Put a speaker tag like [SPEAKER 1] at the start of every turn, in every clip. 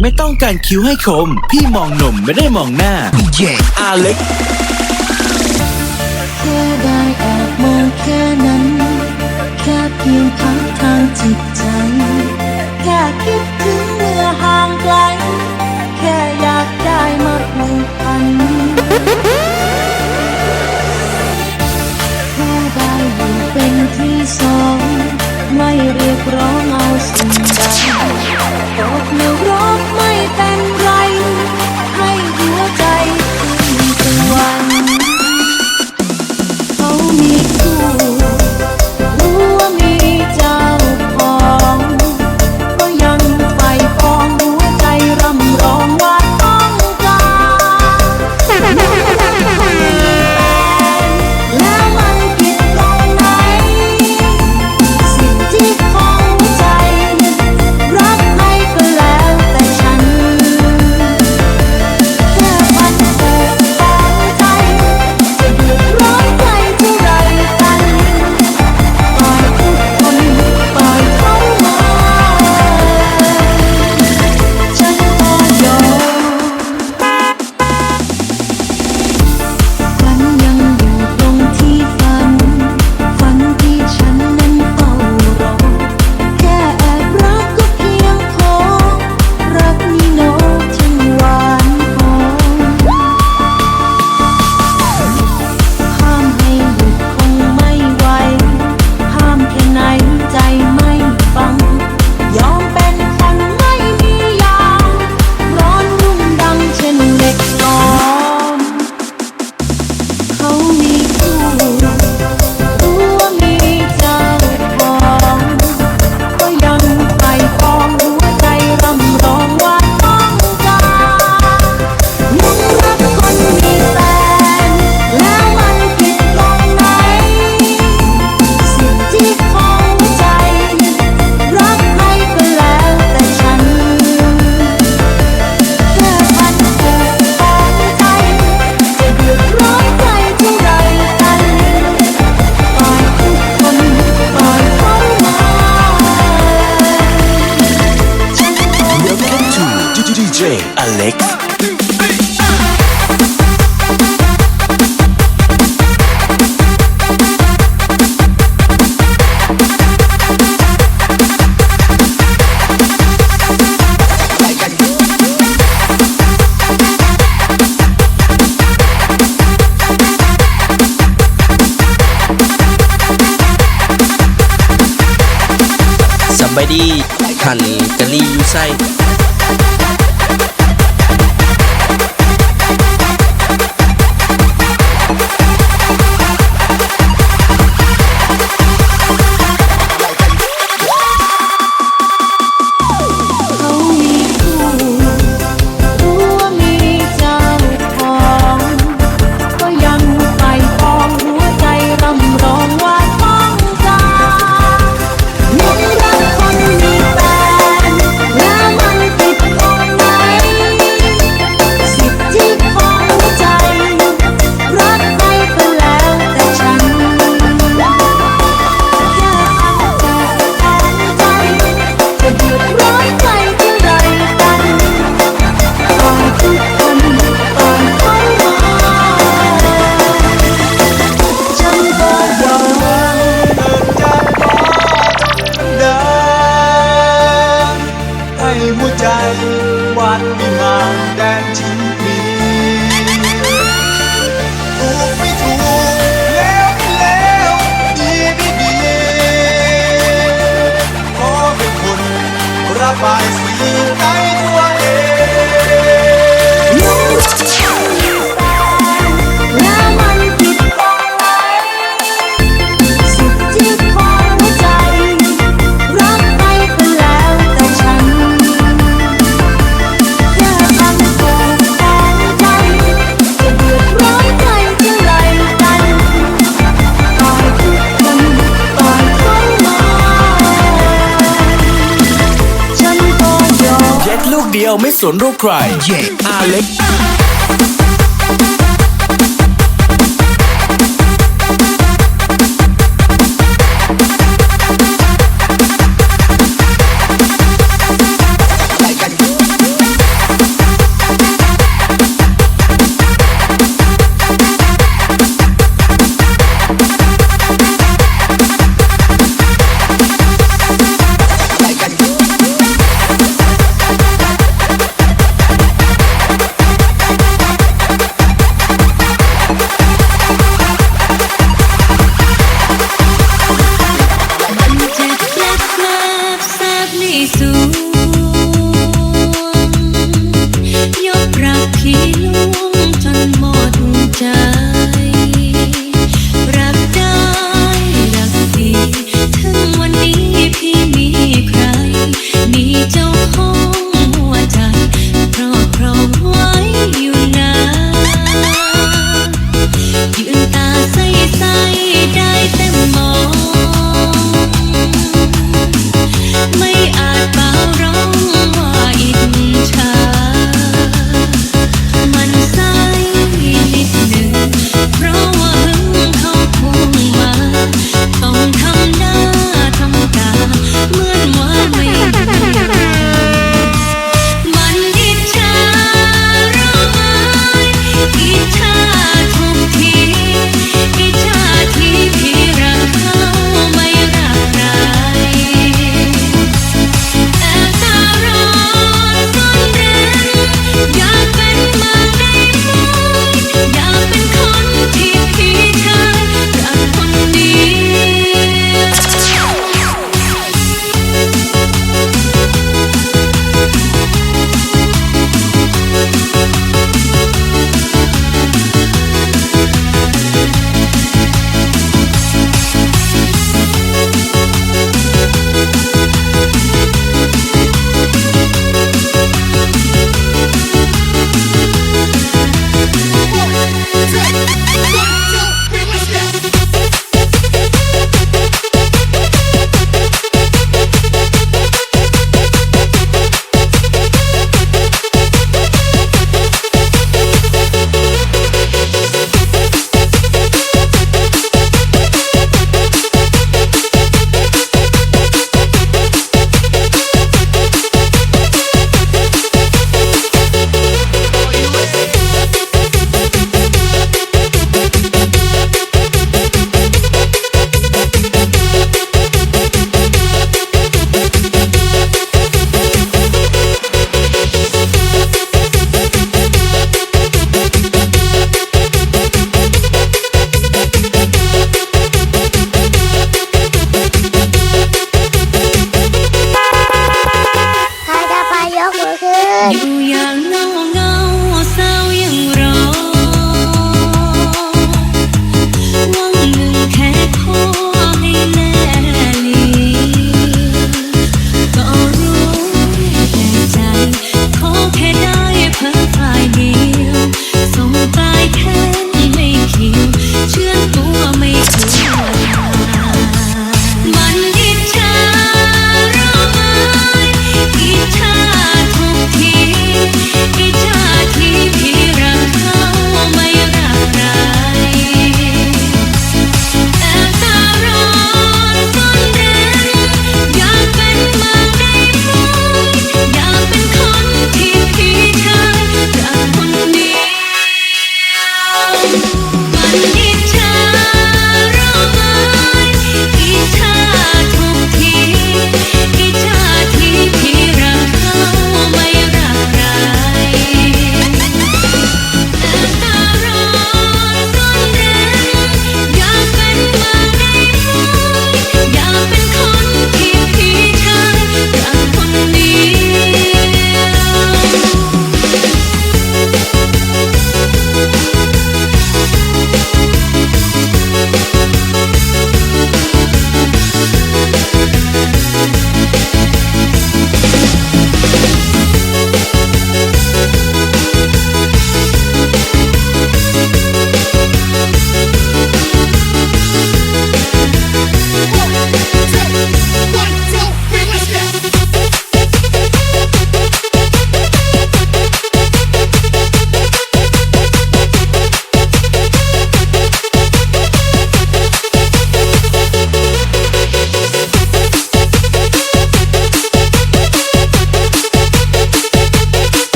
[SPEAKER 1] ไม่ต้องการคิ้วให้คม พี่มองหนุ่มไม่ได้มองหน้า
[SPEAKER 2] เย่
[SPEAKER 1] อาเล็ก
[SPEAKER 3] เสียดาแอบมองแค่นั้น แค่เพียงพักทางจิตใจ แค่คิดถึงเมื่อห่างไกล Suicide. ฝันม่ห่างแดนที่มี
[SPEAKER 4] ถูกไม่ถูกแล้วไม่แล้วดีไม่ดีขอเป็นคนระบาย ยว
[SPEAKER 3] ไม่สนโรูใคร เย่อา
[SPEAKER 1] เล็ก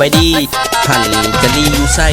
[SPEAKER 3] บายดีท่านจะดีอยู่
[SPEAKER 5] ใส่